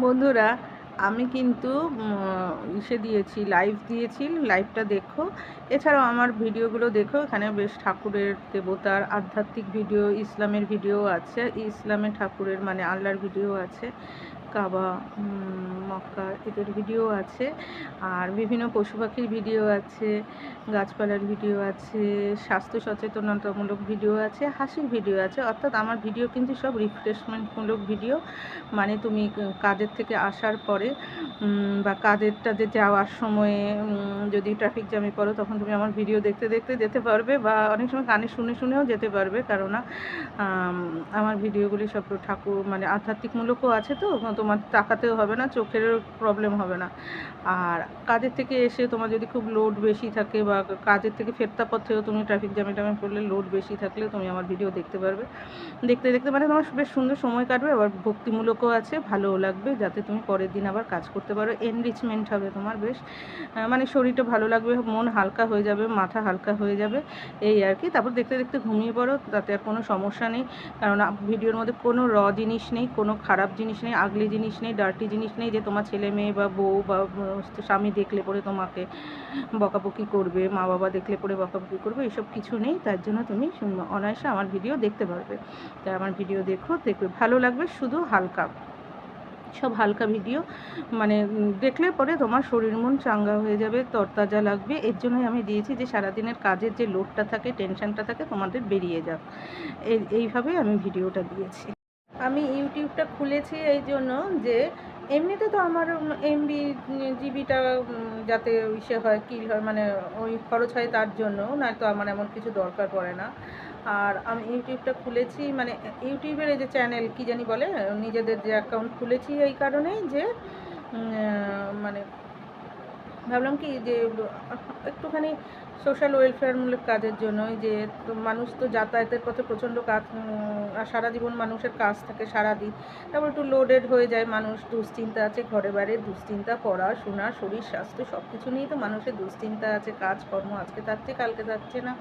বন্ধুরা, আমি কিন্তু ইসে দিয়েছি লাইভ দিয়েছি লাইভটা দেখো। এছাড়াও আমার ভিডিওগুলো দেখো, এখানে বেশ ঠাকুরের দেবতার আধ্যাত্মিক ভিডিও, ইসলামের ভিডিও আছে ইসলামের ঠাকুরের মানে আল্লাহর ভিডিও আছে। কাবা উম, মক্কা এদের ভিডিও আছে। আর বিভিন্ন পশু পাখির ভিডিও আছে গাছপালার ভিডিও আছে স্বাস্থ্য সচেতনতামূলক ভিডিও আছে হাসির ভিডিও আছে। অর্থাৎ আমার ভিডিও কিন্তু সব রিফ্রেশমেন্টমূলক ভিডিও মানে তুমি কাজের থেকে আসার পরে বা কাজের টাজে যাওয়ার সময়ে যদি ট্রাফিক জ্যামে পড়ো তখন তুমি আমার ভিডিও দেখতে দেখতে যেতে পারবে বা অনেক সময় গানে শুনে শুনেও যেতে পারবে। কেননা আমার ভিডিওগুলি সব ঠাকুর মানে আধ্যাত্মিকমূলকও আছে তো তোমার তাকাতেও হবে না চোখের প্রবলেম হবে না। আর কাজের থেকে এসে তোমার যদি খুব লোড বেশি থাকে বা কাজের থেকে ফেরতা পথেও তুমি ট্রাফিক জ্যামে ট্যামে পড়লে লোড বেশি থাকলে তুমি আমার ভিডিও দেখতে পারবে। দেখতে দেখতে মানে তোমার বেশ সুন্দর সময় কাটবে, আবার ভক্তিমূলকও আছে, ভালোও লাগবে, যাতে তুমি পরের দিন আবার কাজ করতে পারো। এনরিচমেন্ট হবে তোমার বেশ। মানে শরীরটা ভালো লাগবে, মন হালকা হয়ে যাবে, মাথা হালকা হয়ে যাবে, এই আর কি। তারপর দেখতে দেখতে ঘুমিয়ে পড়ো, তাতে আর কোনো সমস্যা নেই। কারণ ভিডিওর মধ্যে কোনো র জিনিস নেই, কোনো খারাপ জিনিস নেই আগলি জিনিস নেই ডার্টি জিনিস নেই যে তোমার ছেলে মেয়ে বা বউ বা স্বামী দেখলে পরে তোমাকে বকাবকি করবে, মা বাবা দেখলে পরে বকাবকি করবে, এসব কিছু নেই। তার জন্য তুমি অনায়াসে আমার ভিডিও দেখতে পারবে। তাই আমার ভিডিও দেখো, দেখবে, ভালো লাগবে শুধু হালকা। সব হালকা ভিডিও মানে দেখলে পরে তোমার শরীর মন চাঙ্গা হয়ে যাবে, তরতাজা লাগবে। এর জন্যই আমি দিয়েছি যে সারাদিনের কাজের যে লোডটা থাকে টেনশনটা থাকে, তোমাদের বেরিয়ে যাক। এই, এইভাবেই আমি ভিডিওটা দিয়েছি। আমি ইউটিউবটা খুলেছি এই জন্য যে এমনিতে তো আমার এমবি, জিবিটা যাতে ইসে হয়, কিল হয় মানে ওই খরচ হয় তার জন্য নয়তো আমার এমন কিছু দরকার পড়ে না। আর আমি ইউটিউবটা খুলেছি মানে ইউটিউবের এই যে চ্যানেল, কি জানি বলে, নিজেদের যে অ্যাকাউন্ট খুলেছি এই কারণেই যে মানে ভাবলাম কি যে, একটুখানি সোশ্যাল ওয়েলফেয়ারমূলক কাজের জন্য ওই যে মানুষ তো যাতায়াতের পথে প্রচণ্ড কাজ সারা জীবন মানুষের কাজ থাকে সারাদিন। তারপর একটু লোডেড হয়ে যায় মানুষ, দুশ্চিন্তা আছে ঘরে বাইরে দুশ্চিন্তা, পড়াশোনা, শরীর, স্বাস্থ্য সব কিছু নিয়েই তো মানুষের দুশ্চিন্তা আছে, কাজকর্ম আজকে থাকছে, কালকে থাকছে না।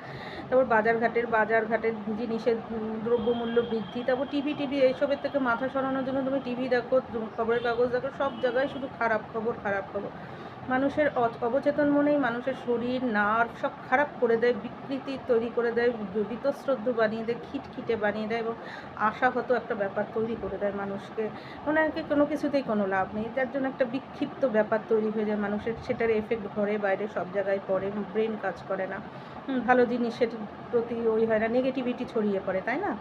তারপর বাজারঘাটের বাজারঘাটের জিনিসের দ্রব্যমূল্য বৃদ্ধি, তারপর টিভি টিভি এইসবের থেকে মাথা সরানোর জন্য তুমি টিভি দেখো, খবরের কাগজ দেখো, সব জায়গায় শুধু খারাপ খবর খারাপ খবর। মানুষের অবচেতন মনেই মানুষের শরীর, নার্ভ সব খারাপ করে দেয়, বিকৃতি তৈরি করে দেয় বীতশ্রদ্ধ বানিয়ে দেয়, খিটখিটে বানিয়ে দেয় এবং আশাহত একটা ব্যাপার তৈরি করে দেয় মানুষকে। ওনাকে কোনো কিছুতেই কোনো লাভ নেই। যার জন্য একটা বিক্ষিপ্ত ব্যাপার তৈরি হয়ে যায় মানুষের। সেটার এফেক্ট ঘরে, বাইরে, সব জায়গায় পড়ে ব্রেন কাজ করে না। ভালো জিনিসের প্রতি ওই হয় না নেগেটিভিটি ছড়িয়ে পড়ে, তাই না?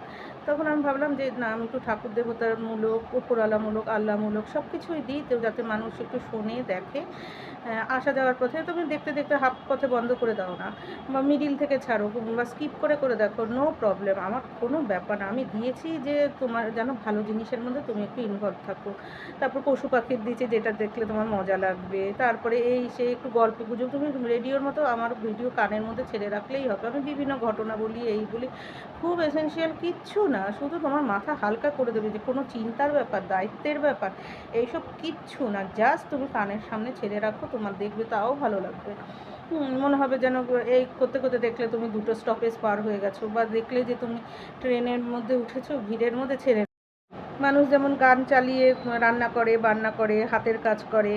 তখন আমি ভাবলাম যে, না, আমি একটু ঠাকুর দেবতার মূলক উপরালামূলক আল্লাহমূলক সব কিছুই দিই, তো যাতে মানুষ একটু শোনে, দেখে। আসা যাওয়ার পথে তুমি দেখতে দেখতে হাফ পথে বন্ধ করে দাও না, বা মিডিল থেকে ছাড়ো, বা স্কিপ করে করে দেখো নো প্রবলেম আমার কোনো ব্যাপার না। আমি দিয়েছি যে, তোমার যেন ভালো জিনিসের মধ্যে তুমি একটু ইনভলভ থাকো। তারপর পশু পাখির দিয়েছি যেটা দেখলে তোমার মজা লাগবে, তারপরে এই সে একটু গল্প গুজব তুমি রেডিওর মতো আমার ভিডিও কানের মধ্যে ছেড়ে রাখলেই হবে। আমি বিভিন্ন ঘটনা বলি, এই বলি, খুব এসেনশিয়াল কিচ্ছু না। শুধু তোমার মাথা হালকা করে দেবে যে কোনো চিন্তার ব্যাপার, দায়িত্বের ব্যাপার, এইসব কিচ্ছু না। জাস্ট তুমি কানের সামনে ছেড়ে রাখো, তোমার দেখবে তাও ভালো লাগবে। মনে হবে যেন এই করতে করতে দেখলে তুমি দুটো স্টপেজ পার হয়ে গেছো বা দেখলে যে তুমি ট্রেনের মধ্যে উঠেছো, ভিড়ের মধ্যে ছেড়ে মানুষ যেমন গান চালিয়ে রান্না করে, বান্না করে, হাতের কাজ করে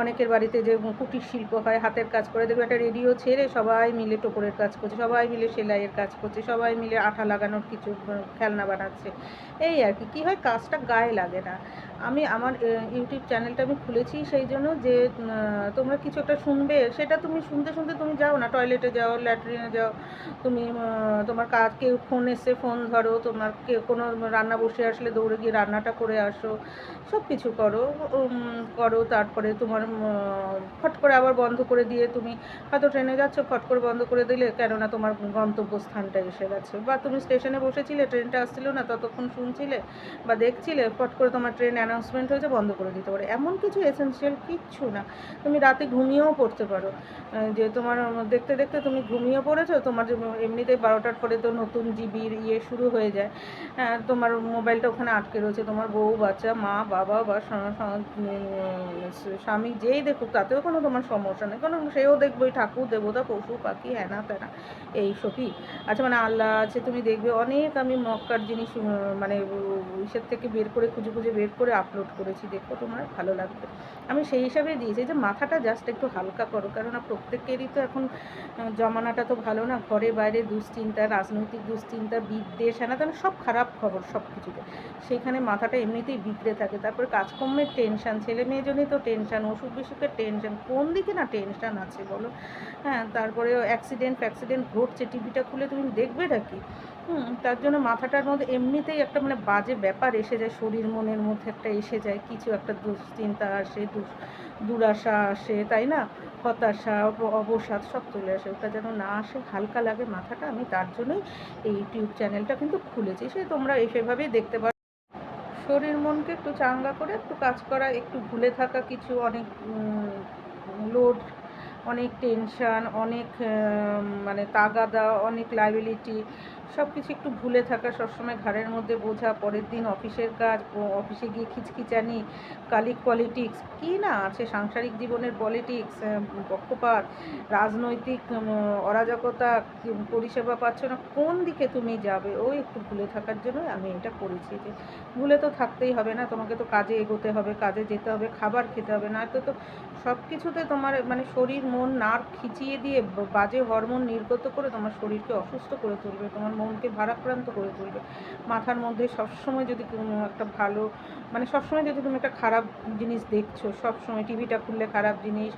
অনেকের বাড়িতে যে কুটির শিল্প হয়, হাতের কাজ করে দেখবে একটা রেডিও ছেড়ে সবাই মিলে টোপরের কাজ করছে, সবাই মিলে সেলাইয়ের কাজ করছে, সবাই মিলে আঠা লাগানোর কিছু খেলনা বানাচ্ছে। এই আর কি, কী হয়, কাজটা গায়ে লাগে না। আমি আমার ইউটিউব চ্যানেলটা আমি খুলেছি সেই জন্য যে তোমরা কিছু একটা শুনবে, সেটা তুমি শুনতে শুনতে তুমি যাও না টয়লেটে যাও ল্যাট্রিনে যাও, তুমি তোমার কাজ, কেউ ফোন এসে ফোন ধরো, তোমার কেউ কোনো রান্না বসে আসলে দৌড়ে গিয়ে রান্নাটা করে আসো সব কিছু করো করো, তারপরে তোমার ফট করে আবার বন্ধ করে দিয়ে তুমি হয়তো ট্রেনে যাচ্ছ, ফট করে বন্ধ করে দিলে কেননা তোমার গন্তব্যস্থানটা এসে গেছে। বা তুমি স্টেশনে বসেছিলে ট্রেনটা আসছিল না, ততক্ষণ শুনছিলে বা দেখছিলে, ফট করে তোমার ট্রেন অ্যানাউন্সমেন্ট হয়েছে, বন্ধ করে দিতে পারো। এমন কিছু এসেন্সিয়াল কিচ্ছু না। তুমি রাতে ঘুমিয়েও পড়তে পারো। যে তোমার দেখতে দেখতে তুমি ঘুমিয়ে পড়েছো, তোমার এমনিতেই বারোটার পরে তো নতুন জিবির ইয়ে শুরু হয়ে যায়। তোমার মোবাইলটা ওখানে আটকে রয়েছে। তোমার বউ, বাচ্চা, মা, বাবা বা স্বামী যেই দেখুক, তাতেও কোনো তোমার সমস্যা নেই। কারণ সেও দেখবে, ওই ঠাকুর, দেবতা, পশু, পাখি হ্যানা ত্যানা এইসবই আচ্ছা মানে আল্লাহ আছে, তুমি দেখবে অনেক আমি মক্কার জিনিস মানে ইসের থেকে বের করে, খুঁজে খুঁজে বের করে আপলোড করেছি, দেখো তোমার ভালো লাগবে। আমি সেই হিসাবে দিয়েছি যে মাথাটা জাস্ট একটু হালকা করো, কেননা প্রত্যেকেরই তো এখন জমানাটা তো ভালো না, ঘরে বাইরে দুশ্চিন্তা, রাজনৈতিক দুশ্চিন্তা, বিদ্বেষ হ্যানা তেনা সব খারাপ খবর সব কিছুতে সেইখানে মাথাটা এমনিতেই বিগড়ে থাকে। তারপরে কাজকর্মের টেনশন ছেলে মেয়ে জন্যই তো টেনশন অসুখ বিসুখের টেনশন কোন দিকে না টেনশন আছে বলো? হ্যাঁ তারপরে অ্যাক্সিডেন্ট ফ্যাক্সিডেন্ট ঘটছে টিভিটা খুলে তুমি দেখবে নাকি? হুম, তার জন্য মাথাটার মধ্যে এমনিতেই একটা মানে বাজে ব্যাপার এসে যায়, শরীর মনের মধ্যে একটা এসে যায়, কিছু একটা দুশ্চিন্তা আসে দুরাশা আসে, তাই না? হতাশা অবসাদ সব চলে আসে, ওটা যেন না আসে, হালকা লাগে মাথাটা, আমি তার জন্যই এই ইউটিউব চ্যানেলটা কিন্তু খুলেছি, সে তোমরা এই সেভাবেই দেখতে পারো, শরীর মনকে একটু চাঙ্গা করে, একটু কাজ করা, একটু ভুলে থাকা কিছু অনেক লোড অনেক টেনশান অনেক মানে তাগাদা, অনেক লাইবিলিটি সব কিছু একটু ভুলে থাকা, সবসময় ঘাড়ের মধ্যে বোঝা, পরের দিন অফিসের কাজ অফিসে গিয়ে খিচখিচানি, কালিক পলিটিক্স কী না আছে সাংসারিক জীবনের পলিটিক্স পক্ষপাত, রাজনৈতিক অরাজকতা পরিষেবা পাচ্ছ না, কোন দিকে তুমি যাবে? ওই একটু ভুলে থাকার জন্যই আমি এটা করেছি যে, ভুলে তো থাকতেই হবে না, তোমাকে তো কাজে এগোতে হবে, কাজে যেতে হবে, খাবার খেতে হবে, না তো তো সব কিছুতে তোমার মানে শরীর, মন, নার্ভ খিচিয়ে দিয়ে, বাজে হরমোন নির্গত করে তোমার শরীরকে অসুস্থ করে তুলবে, তোমার মনকে ভারাক্রান্ত করে তুলবে। মাথার মধ্যে সবসময় যদি কোনো একটা ভালো মানে সবসময় যদি তুমি একটা খারাপ জিনিস দেখছ, সবসময় টিভিটা খুললে খারাপ জিনিস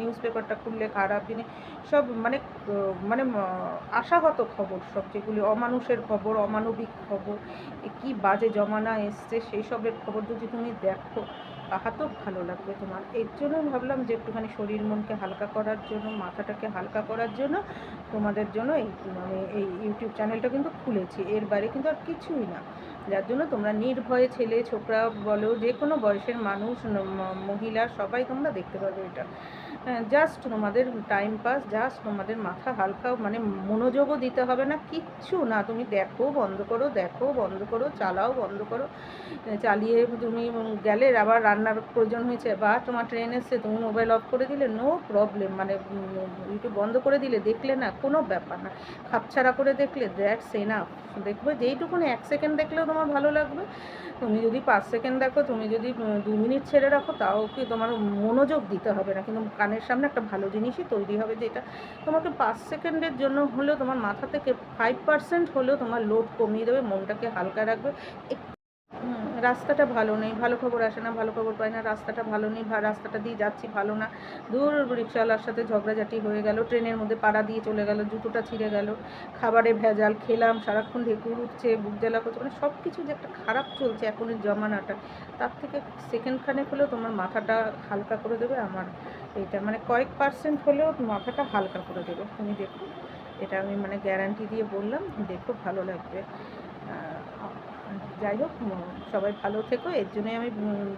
নিউজ পেপারটা খুললে খারাপ জিনিস, সব মানে মানে আশাহত খবর সব যেগুলি, অমানুষের খবর, অমানবিক খবর কী বাজে জমানা এসছে, সেই সবের খবর যদি তুমি দেখো তাহাতেও ভালো লাগবে তোমার। এর জন্য ভাবলাম যে একটুখানি শরীর মনকে হালকা করার জন্য, মাথাটাকে হালকা করার জন্য তোমাদের জন্য এই মানে এই ইউটিউব চ্যানেলটা কিন্তু খুলেছি। এর বাইরে কিন্তু আর কিছুই না। যার জন্য তোমরা নির্ভয়ে ছেলে, ছোকরা বলো, যে কোনো বয়সের মানুষ মহিলা, সবাই তোমরা দেখতে পারবে এটা। জাস্ট তোমাদের টাইম পাস জাস্ট তোমাদের মাথা হালকা মানে মনোযোগও দিতে হবে না, কিচ্ছু না। তুমি দেখো, বন্ধ করো, দেখো, বন্ধ করো, চালাও, বন্ধ করো। চালিয়ে তুমি গেলে, আবার রান্নার প্রয়োজন হয়েছে, বা তোমার ট্রেন এসছে, তুমি মোবাইল অফ করে দিলে নো প্রবলেম মানে ইউটিউব বন্ধ করে দিলে, দেখলে না, কোনো ব্যাপার না। খাপছাড়া করে দেখলে দ্যাটস এনাফ দেখবে, যেইটুকুনি এক সেকেন্ড দেখলেও তোমার ভালো লাগবে। তুমি যদি পাঁচ সেকেন্ড দেখো, তুমি যদি দু মিনিট ছেড়ে রাখো, তাও কি তোমার মনোযোগ দিতে হবে না। কিন্তু কানের সামনে একটা ভালো জিনিসই তৈরি হবে যেটা তোমাকে পাঁচ সেকেন্ডের জন্য হলেও তোমার মাথা থেকে ফাইভ পার্সেন্ট হলেও তোমার লোড কমিয়ে দেবে, মনটাকে হালকা রাখবে। রাস্তাটা ভালো নেই, ভালো খবর আসে না, ভালো খবর পাই না, রাস্তাটা ভালো নেই রাস্তাটা দিয়ে যাচ্ছি ভালো না। দূর রিক্সাওয়ালার সাথে ঝগড়াঝাটি হয়ে গেল, ট্রেনের মধ্যে পাড়া দিয়ে চলে গেল, জুতোটা ছিঁড়ে গেল, খাবারে ভেজাল, খেলাম, সারাক্ষণ ঢেকুর উঠছে, বুক জ্বালা করছে মানে সব কিছু যে একটা খারাপ চলছে এখনের জমানাটা, তার থেকে সেকেন্ড খানেক হলেও তোমার মাথাটা হালকা করে দেবে, আমার এটা মানে কয়েক পার্সেন্ট হলেও মাথাটা হালকা করে দেবে। তুমি দেখো, এটা আমি মানে গ্যারান্টি দিয়ে বললাম, দেখো ভালো লাগবে। যাই হোক সবাই ভালো থেকো। এর জন্যই আমি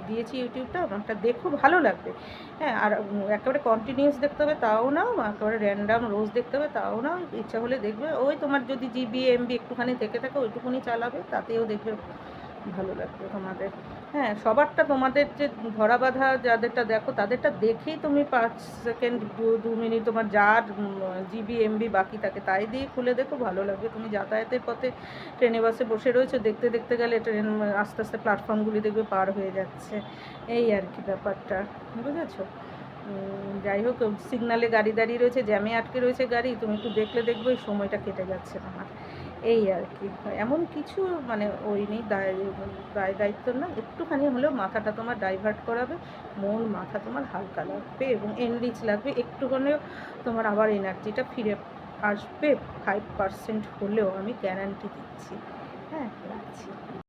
দিয়েছি ইউটিউবটা। আমারটা দেখো, ভালো লাগবে। হ্যাঁ আর একেবারে কন্টিনিউস দেখতে হবে, তাও না একেবারে র্যান্ডাম রোজ দেখতে হবে, তাও না ইচ্ছা হলে দেখবে। ওই তোমার যদি জিবি এমবি একটুখানি থেকে থাকে, ওইটুকুনি চালাবে, তাতেও দেখবে ভালো লাগবে তোমাদের। হ্যাঁ সবারটা তোমাদের যে ধরা বাঁধা যাদেরটা দেখো, তাদেরটা দেখেই তুমি পাঁচ সেকেন্ড দু দু মিনিট তোমার যার জিবি এমবি বাকি থাকে, তাই দিয়ে খুলে দেখো, ভালো লাগবে। তুমি যাতায়াতের পথে ট্রেনে, বাসে বসে রয়েছো, দেখতে দেখতে গেলে ট্রেন, আস্তে আস্তে প্ল্যাটফর্মগুলি দেখবে পার হয়ে যাচ্ছে। এই আর কি ব্যাপারটা, বুঝেছ? যাই হোক সিগনালে গাড়ি দাঁড়িয়ে রয়েছে জ্যামে আটকে রয়েছে গাড়ি, তুমি একটু দেখলে দেখবে সময়টা কেটে যাচ্ছে তোমার। এই আর কি। এমন কিছু মানে ওই নেই, দায় দায়, দায়িত্ব না। একটুখানি হলেও মাথাটা তোমার ডাইভার্ট করাবে মন মাথা তোমার হালকা লাগবে এবং এনরিচ লাগবে। একটু হলেও তোমার আবার এনার্জিটা ফিরে আসবে। ফাইভ পার্সেন্ট হলেও আমি গ্যারান্টি দিচ্ছি। হ্যাঁ রাখছি।